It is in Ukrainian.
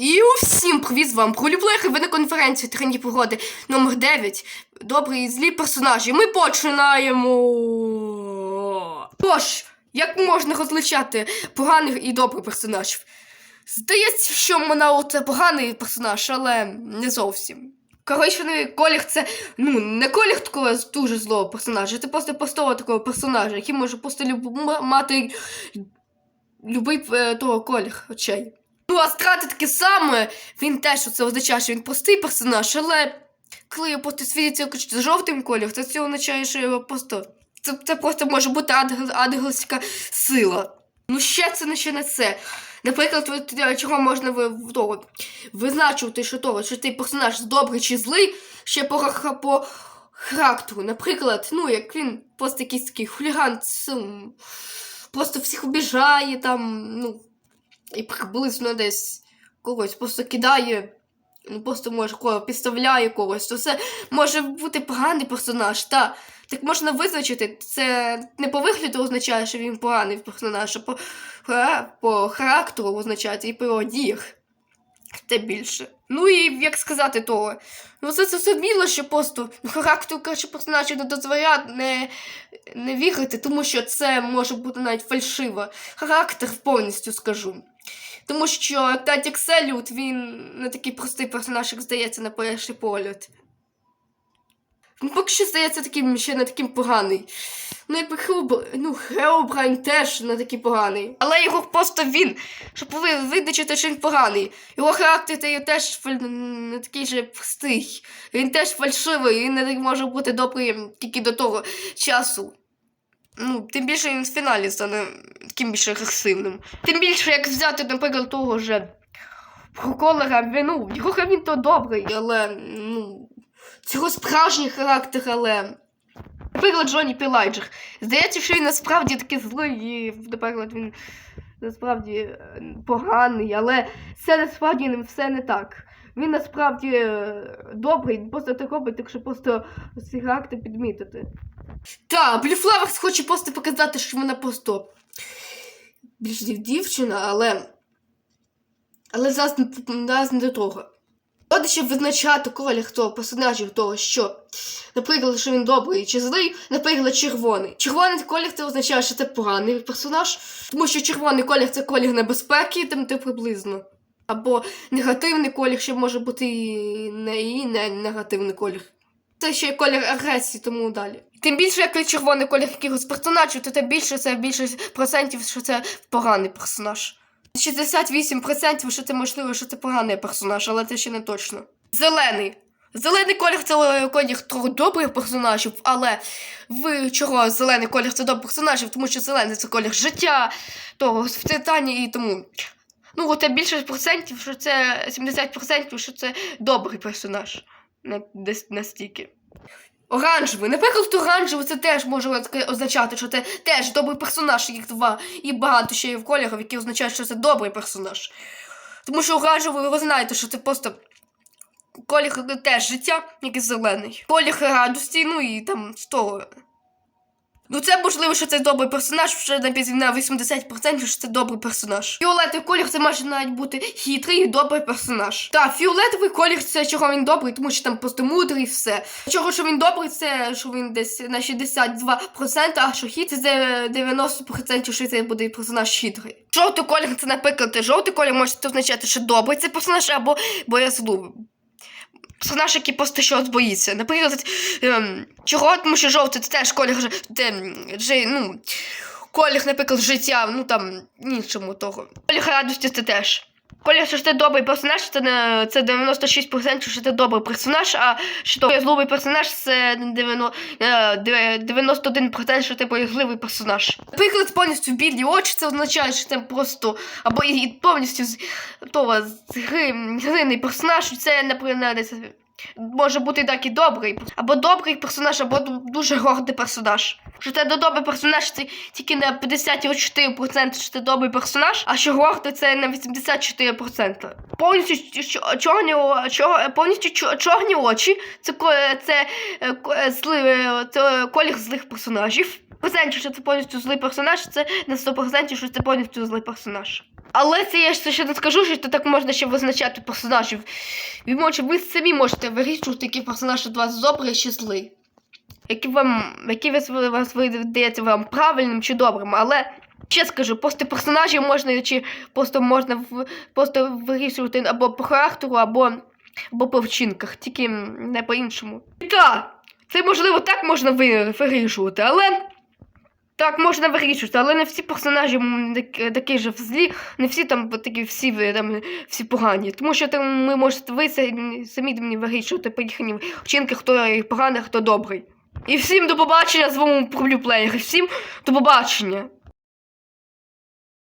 І усім привіт з вами Пролюблехи, ви на конференції Тренді погоди номер 9 Добрі і злі персонажі. Ми починаємо. Тож, як можна розличати поганих і добрих персонажів? Здається, що Монао це поганий персонаж, але не зовсім. Коричневий колір це ну не колір такого дуже злого персонажа, це просто простого такого персонажа, який може просто люб... мати любий е, того колір очей. Ну, а страти таке саме, він теж це означає, що він простий персонаж, але коли його просто світиться жовтим кольором, то це означає, що його просто. Це, це просто може бути ангел, ангельська сила. Ну, ще це не ще не це. Наприклад, чого можна ви, того, визначувати, що того, що цей персонаж добрий чи злий, ще по, по характеру. Наприклад, ну, як він просто якийсь такий хуліган, просто всіх обіжає там, ну, і приблизно десь когось просто кидає, ну просто може кого підставляє когось, то це може бути поганий персонаж. Та так можна визначити, це не по вигляду означає, що він поганий персонаж, а по, по характеру означає і по діях. Те більше. Ну і як сказати того. Ну це зрозуміло, що просто характеру краще персонажа не дозволяє не, не вірити, тому що це може бути навіть фальшиво. Характер повністю скажу. Тому що Татік Селют, він не такий простий персонаж, як здається, на перший погляд. Ну, поки що здається таким ще не таким поганий. Ну, якби Хеобр... ну, Хеобрайн теж не такий поганий. Але його просто він, щоб ви визначити, що він поганий. Його характер теж не такий же простий. Він теж фальшивий, він не може бути добрий тільки до того часу. Ну, тим більше він в фіналі стане таким більш агресивним. Тим більше, як взяти, наприклад, того же Проколера, він, ну, його він то добрий, але ну, цього справжній характер, але. Наприклад, Джоні Пілайджер. Здається, що він насправді такий злий, і, наприклад, він насправді е, поганий, але це насправді все не так. Він насправді е, добрий, просто так робить, так що просто цей характер підмітити. Так, Бліфлаверс хоче просто показати, що вона просто більш дів- дівчина, але. Але зараз зараз не до того. От щоб визначати колір того персонажів того, що, наприклад, що він добрий чи злий, наприклад, червоний. Червоний колір це означає, що це поганий персонаж, тому що червоний колір це колір небезпеки, там ти приблизно. Або негативний колір, ще може бути і не, і не негативний колір. Це ще колір агресії, тому далі. Тим більше, як червоний колір якихось персонажів, то тим більше це більше процентів, що це поганий персонаж. 68% що це можливо, що це поганий персонаж, але це ще не точно. Зелений. Зелений колір це колір трохи добрих персонажів, але в чого зелений колір це добрих персонажів, тому що зелений це колір життя, того в Титані і тому. Ну, от більше процентів, що це 70%, що це добрий персонаж. На, десь настільки. Оранжевий. Наприклад, оранжевий це теж може означати, що це теж добрий персонаж, їх два. І багато ще є в кольорів, які означають, що це добрий персонаж. Тому що оранжевий, ви знаєте, що це просто колір теж життя, як і зелений. Колір радості, ну і там з того. Ну, це можливо, що це добрий персонаж, вже на піз- на 80% що це добрий персонаж. Фіолетовий колір це може навіть бути хитрий і добрий персонаж. Так, фіолетовий колір це чого він добрий, тому що там просто мудрий і все. Чого, що він добрий, це що він десь на 62%, а що хитрий це 90%, що це буде персонаж хитрий. Жовтий колір це, наприклад, жовтий колір може означати, що добрий це персонаж або боязливий. Персонаж, який просто щось боїться. Наприклад, ем, чого? Тому що жовтий це теж колір де, де, ну, колір, наприклад, життя, ну там іншому того. Колір радості це теж. Колір, що ти добрий персонаж, це, не, це 96%, що ти добрий персонаж, а що ти злобий персонаж це 90, е, де- 91%, що ти боязливий персонаж. Наприклад, повністю білі очі, це означає, що ти просто або і, повністю з того з гри, гриний персонаж, це, наприклад, десь може бути так і добрий, або добрий персонаж, або дуже гордий персонаж. Що це до добрий персонаж, це тільки на 54%, що це добрий персонаж, а що гордий це на 84%. Повністю чо- чорні, о- повністю чорні очі, це, це, е, е, зли, е, це колір злих персонажів. Процентів, що це повністю злий персонаж, це на 100%, що це повністю злий персонаж. Але це я ще не скажу, що так можна ще визначати персонажів. Ви, може, ви самі можете вирішувати, який персонаж від вас добрий чи злий. Який вам, який вас, видається вам правильним чи добрим, але ще скажу, просто персонажів можна чи просто можна просто вирішувати або по характеру, або, або по вчинках, тільки не по-іншому. Так, це можливо так можна вирішувати, але. Так, можна вирішувати, але не всі персонажі такі ж злі, не всі там такі всі там всі погані. Тому що там ми можете ви самі вирішувати по їхнім вчинки, хто поганий, хто добрий. І всім до побачення з вами проблю плеєр. Всім до побачення.